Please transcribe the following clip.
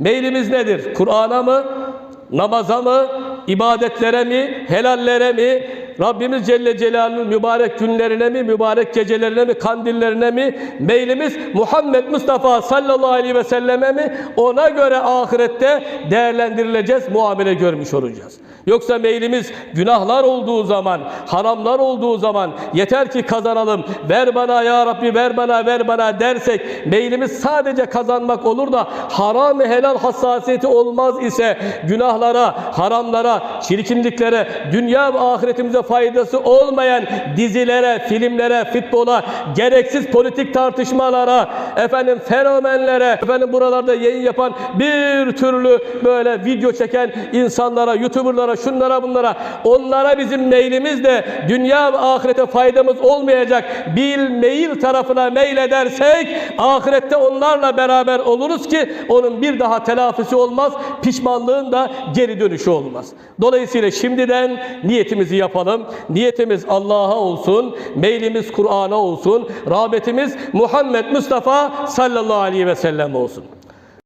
Meylimiz nedir? Kur'an'a mı? Namaza mı? ibadetlere mi? Helallere mi? Rabbimiz Celle Celaluhu'nun mübarek günlerine mi, mübarek gecelerine mi, kandillerine mi? Meylimiz Muhammed Mustafa sallallahu aleyhi ve selleme mi? Ona göre ahirette değerlendirileceğiz, muamele görmüş olacağız. Yoksa meylimiz günahlar olduğu zaman, haramlar olduğu zaman yeter ki kazanalım, ver bana ya Rabbi ver bana ver bana dersek meylimiz sadece kazanmak olur da haram helal hassasiyeti olmaz ise günahlara, haramlara, çirkinliklere, dünya ve ahiretimize faydası olmayan dizilere, filmlere, futbola, gereksiz politik tartışmalara, efendim fenomenlere, efendim buralarda yayın yapan bir türlü böyle video çeken insanlara, youtuberlara, şunlara bunlara, onlara bizim meylimiz de dünya ve ahirete faydamız olmayacak bil meyil tarafına meyledersek ahirette onlarla beraber oluruz ki onun bir daha telafisi olmaz, pişmanlığın da geri dönüşü olmaz. Dolayısıyla şimdiden niyetimizi yapalım. Niyetimiz Allah'a olsun, meylimiz Kur'an'a olsun, rağbetimiz Muhammed Mustafa sallallahu aleyhi ve sellem olsun.